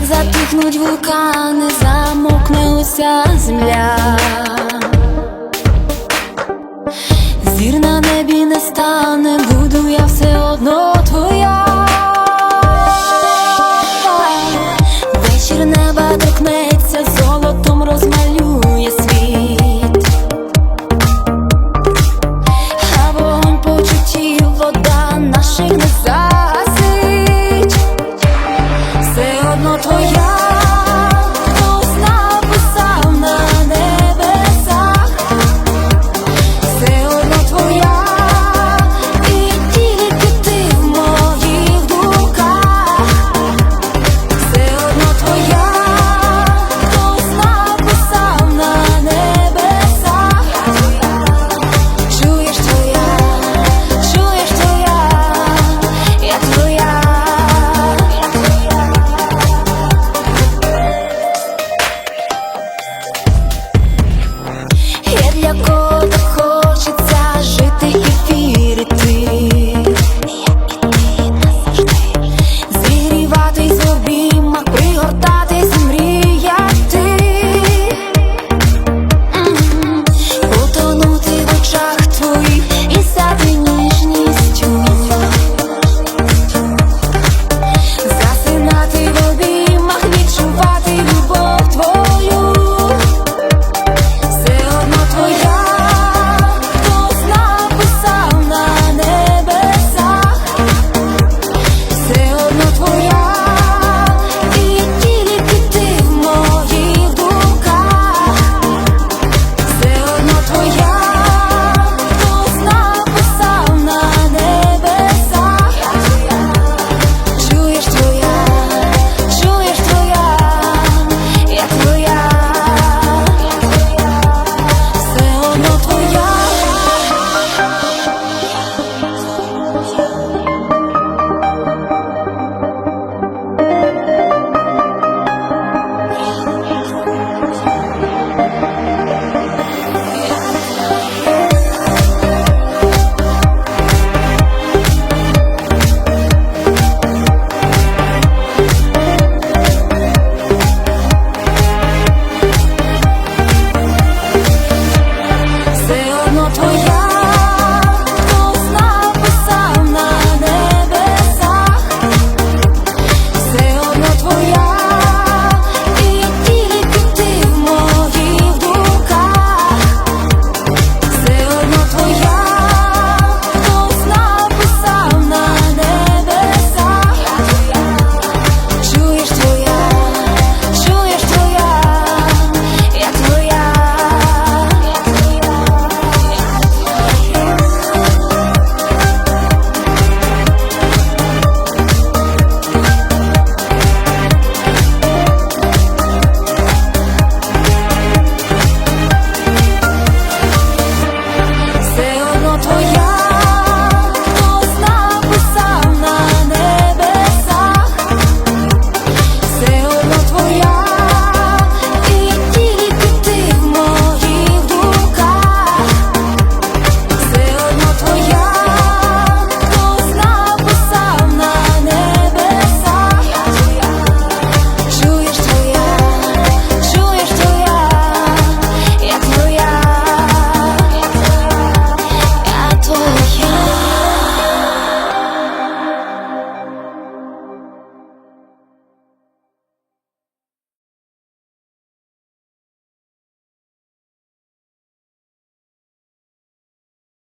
Як затихнуть вулкани, замокне уся земля. Зір на небі не стане, буду я все одно твоя.